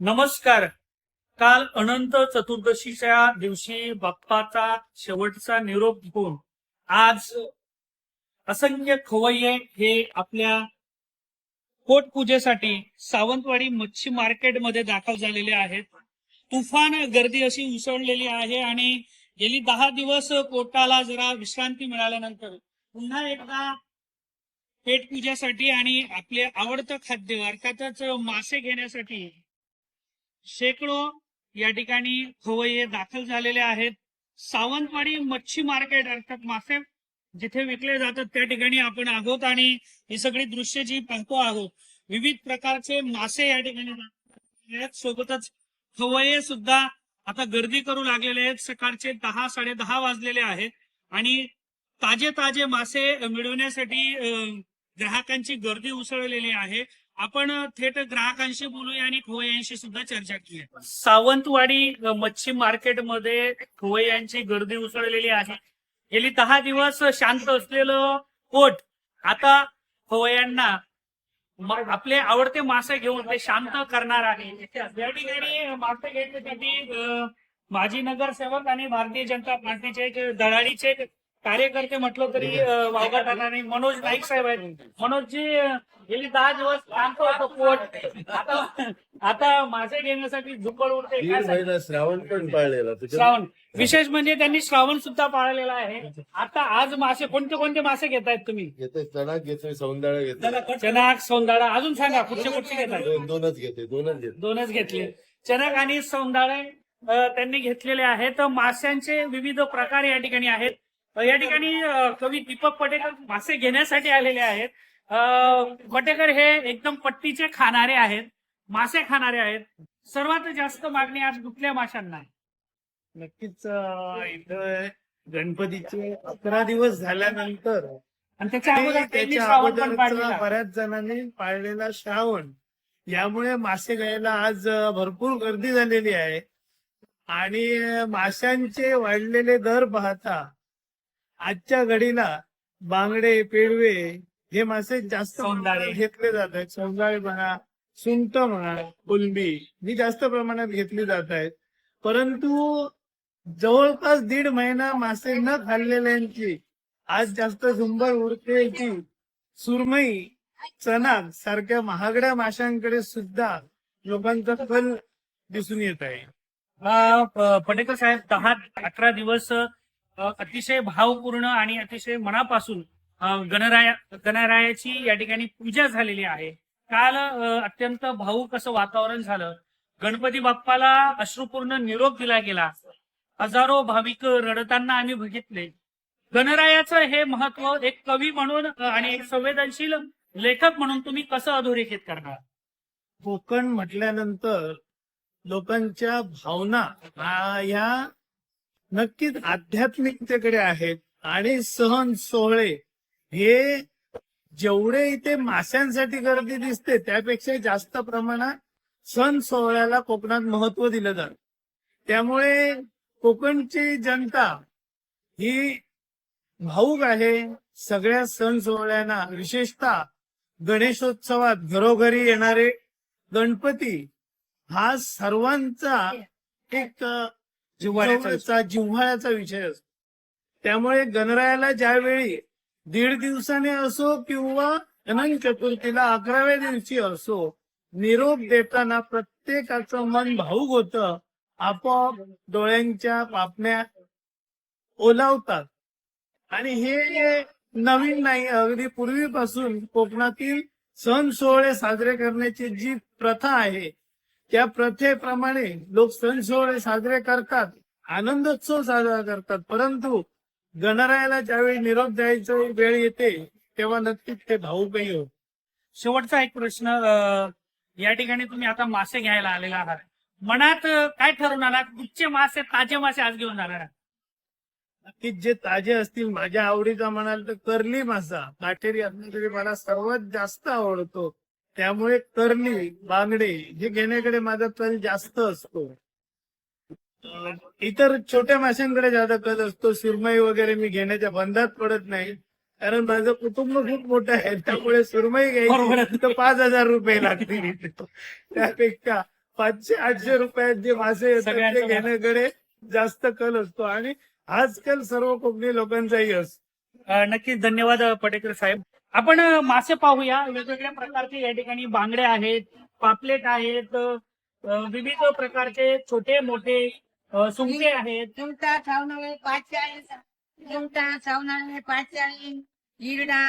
नमस्कार. काल अनंत चतुर्दशीच्या दिवशी बाप्पाचा शेवटचा निरोप घेऊन आज असंख्य खवय्ये हे आपल्या पोटपूजेसाठी सावंतवाडी मच्छी मार्केटमध्ये दाखल झालेले आहेत. तुफान गर्दी अशी उसळलेली आहे आणि गेली दहा दिवस पोटाला जरा विश्रांती मिळाल्यानंतर पुन्हा एकदा पेटपूजेसाठी आणि आपले आवडतं खाद्य अर्थातच मासे घेण्यासाठी शेकडो या ठिकाणी खवय्ये दाखल झालेले आहेत. सावंतवाडी मच्छी मार्केट अर्थात मासे जिथे विकले जातात त्या ठिकाणी आपण आहोत आणि ही सगळी दृश्य जी पाहतो आहोत. विविध प्रकारचे मासे या ठिकाणी सोबतच खवय्ये सुद्धा आता गर्दी करू लागलेले आहेत. सकाळचे दहा साडे दहा वाजलेले आहेत. आणि ताजे ताजे मासे मिळवण्यासाठी ग्राहकांची गर्दी उसळलेली आहे. आपण थेट ग्राहकांशी बोलूया आणि खवय्यांशी सुद्धा चर्चा केली सावंतवाडी मच्छी मार्केटमध्ये यांची गर्दी उसळलेली आहे. गेली दहा दिवस शांत असलेलं पोट आता खवय्यांना आपले आवडते मासे घेऊन ते शांत करणार आहे. या ठिकाणी मासे घेण्यासाठी माजी नगरसेवक आणि भारतीय जनता पार्टीचे एक दलालीचे कार्यकर्ते म्हटलं तरी वावगा ठरणार नाही. मनोज नाईक साहेब आहेत. मनोजजी अ, गेली दहा दिवस शांत होतं पोट. आता आता मासे घेण्यासाठी उडते काय सांगता? महिना श्रावण पण पाळलेला श्रावण. विशेष म्हणजे त्यांनी श्रावण सुद्धा पाळलेला आहे. आता आज मासे कोणते कोणते मासे घेतायत तुम्ही? घेतोय चणाक घेतोय सौंदाळा घेतोय. चनाक सौंदाळा. अजून सांगा कुठचे कुठचे घेताय दोन दोनच घेते दोनच घेते दोनच घेतले. चणक आणि सौंदाळे अ, त्यांनी घेतलेले आहेत. माशांचे विविध प्रकार या ठिकाणी आहेत. या ठिकाणी कवी दीपक पटेकर मासे घेण्यासाठी आलेले आहेत. पटेकर हे एकदम पट्टीचे खाणारे आहेत मासे खाणारे आहेत. सर्वात जास्त मागणी आज कुठल्या माशांना आहे? नक्कीच इथं गणपतीचे अकरा दिवस झाल्यानंतर आणि त्याच्या अगोदर त्याच्या पाडलेला बऱ्याच जणांनी पाळलेला श्रावण. यामुळे मासे घ्यायला आज भरपूर गर्दी झालेली आहे. आणि माशांचे वाढलेले दर पाहता आजच्या घडीला बांगडे पेडवे हे मासे जास्त घेतले जात आहेत सौंदाळे म्हणा सुंट म्हणा कोलंबी ही जास्त प्रमाणात घेतली जात आहेत परंतु जवळपास दीड महिना मासे न खाल्लेल्यांची आज जास्त झुंबर उडते की सुरमई चणा सारख्या महागड्या माशांकडे सुद्धा लोकांचा कल दिसून येत आहे. पटेकर साहेब दहा अकरा दिवस अतिशय भावपूर्ण आणि अतिशय मनापासून गणराया गणरायाची या ठिकाणी पूजा झालेली आहे. काल अत्यंत भाऊक असं वातावरण झालं. गणपती बाप्पाला अश्रुपूर्ण निरोप दिला गेला. हजारो भाविक रडताना आम्ही बघितले. गणरायाचं हे महत्त्व एक कवी म्हणून आणि एक संवेदनशील लेखक म्हणून तुम्ही कसं अधोरेखित करणार? कोकण म्हटल्यानंतर लोकांच्या भावना ह्या नक्कीच आध्यात्मिकतेकडे आहेत आणि सण सोहळे हे जेवढे इथे माशांसाठी गर्दी दिसते त्यापेक्षा जास्त प्रमाणात सण सोहळ्याला कोकणात महत्त्व दिलं जातं. त्यामुळे कोकणची जनता ही भाऊक आहे. सगळ्या सण सोहळ्यांना विशेषतः गणेशोत्सवात घरोघरी येणारे गणपती हा सर्वांचा एक अ, जिव्हाळ्याचा जिव्हाळ्याचा विषय असतो. त्यामुळे गणरायाला ज्यावेळी दीड दिवसाने असो किंवा अनंत चतुर्थीला अकराव्या दिवशी असो निरोप देताना प्रत्येकाचं मन भाऊक होतं. आपोआप डोळ्यांच्या पापण्या ओलावतात. आणि हे नवीन नाही अगदी पूर्वीपासून कोकणातील सण सोहळे साजरे करण्याची जी प्रथा आहे त्या प्रथेप्रमाणे लोक सण सोहळे साजरे करतात. आनंदोत्सव साजरा करतात. परंतु गणरायाला ज्यावेळी निरोप द्यायची वेळ येते तेव्हा नक्कीच ते भाऊकही होत. शेवटचा एक प्रश्न या ठिकाणी तुम्ही आता मासे घ्यायला आलेला आहात. मनात काय ठरवून आलात? कुठचे मासे ताजे मासे आज घेऊन जाणार आहात? नक्कीच जे ताजे असतील माझ्या आवडीचा म्हणाल तर कर्ली मासा. काटेरी असला तरी मला सर्वात जास्त आवडतो. त्यामुळे कर्ली बांगडे हे घेण्याकडे माझा कल जास्त असतो. इतर छोट्या माशांकडे जादा कल असतो. सुरमई वगैरे मी घेण्याच्या बंधात पडत नाही. कारण माझं कुटुंब खूप मोठं आहे. त्यामुळे सुरमई घ्यायची तर पाच हजार रुपये लागतील. त्यापेक्षा पाचशे आठशे रुपयात जे मासे येतात ते घेण्याकडे जास्त कल असतो. आणि हाच कल सर्व कोकणी लोकांचाही असतो नक्कीच धन्यवाद पटेकर साहेब. आपण मासे पाहूया. वेगवेगळ्या प्रकारचे या ठिकाणी बांगडे आहेत पापलेट आहेत विविध प्रकारचे छोटे मोठे सुंके आहेत. चिमटा सावनाळे पाचचाळीस चिमटा सावनाळे पाचचाळीस हिरडा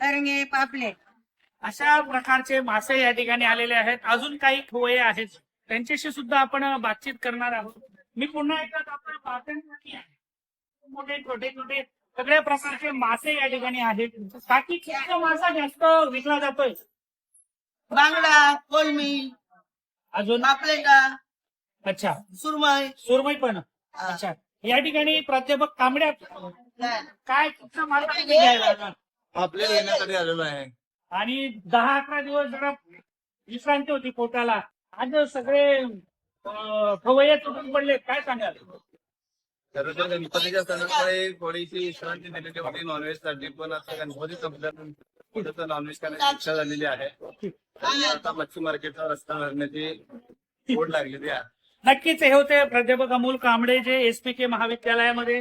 तरंगे पापलेट. अशा प्रकारचे मासे या ठिकाणी आलेले आहेत. अजून काही खोये आहेत. त्यांच्याशी सुद्धा आपण बातचीत करणार आहोत. मी पुन्हा एकदा आपण आहे. मोठे छोटे छोटे सगळ्या प्रकारचे मासे या ठिकाणी आहेत. बाकी कुठला मासा जास्त विकला जातोय? बांगडा कोलमी अजून? पापलेटा अच्छा. सुरमई. सुरमई पण. अच्छा. या ठिकाणी प्राध्यापक कांबड्या काय? कुठचा माल किती घ्यायला लागला? आपल्या येण्यासाठी आलेलो आहे. आणि दहा अकरा दिवस जरा विश्रांती होती पोटाला. आज सगळे खवय्ये तुटून पडले काय सांगाल? खरं तर गणपतीच्या सणामुळे थोडीशी विश्रांती दिलेली होती नॉनव्हेजसाठी पण आता गणपती संपल्यानंतर थोडंसं नॉनव्हेज करण्याची इच्छा झालेली आहे. आता मच्छी मार्केटचा रस्ता भरण्याची ओढ लागलेली आहे. नक्कीच हे होते प्राध्यापक अमोल कांबळे जे एसपीके महाविद्यालयामध्ये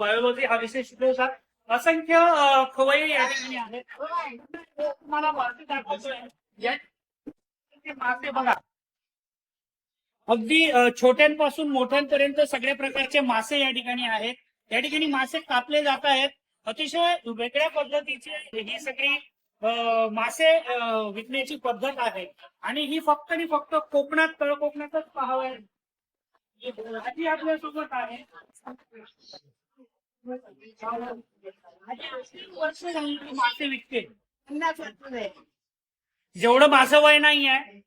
बायोलॉजी हा विषय शिकवतात असंख्य अं, खवय्ये या ठिकाणी आहेत. तुम्हाला मासे दाखवतोय. मासे बघा. अगदी छोट्यांपासून मोठ्यांपर्यंत सगळ्या प्रकारचे मासे या ठिकाणी आहेत. या ठिकाणी मासे कापले जात आहेत. अतिशय वेगळ्या पद्धतीचे ही सगळी मासे विकण्याची पद्धत आहे. आणि ही फक्त आणि फक्त कोकणात तळ कोकणातच पाहावं आजी आपल्यासोबत आहे. वर्ष झाली मासे विकते. आहे. जेवढं माझं वय नाहीये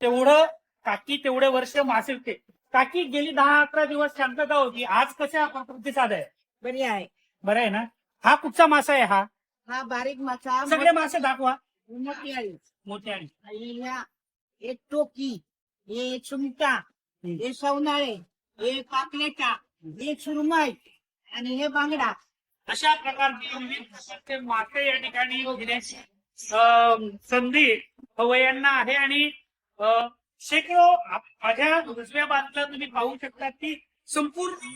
तेवढं काकी तेवढे वर्ष मासे विकते. काकी गेली दहा अकरा दिवस शांतता होती. आज कशा प्रतिसाद आहे. बरी आहे. बरं आहे ना? हा कुठचा मासा आहे हा? हा बारीक मासा सगळे मासे दाखवा. मोठी आहे मोठे आणि आणि ह्या एक टोकी हे चिमटा हे सवनाळे हे पापलेटा हे सुरमई आणि हे बांगडा. अशा प्रकारचे विविध प्रकारचे मासे या ठिकाणी घेण्याची अं, संधी खवय्यांना आहे आणि अं, शेकडो आप- माझ्या उजव्या बाजूला तुम्ही पाहू शकता की संपूर्ण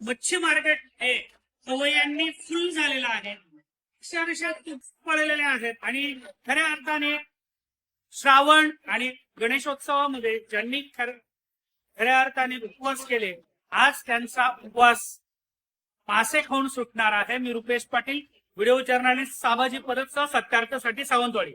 मच्छी मार्केट हे खवय्यांनी फुल झालेलं आहे. अक्षरशः तूप पडलेले आहेत. आणि खऱ्या अर्थाने श्रावण आणि गणेशोत्सवामध्ये ज्यांनी खर खऱ्या अर्थाने उपवास केले आज त्यांचा उपवास मासे खाऊन सुटणार आहे. मी रुपेश पाटील व्हिडिओ जर्नलिस्ट सामाजिक पदक सत्यार्थसाठी सावंतवाडी.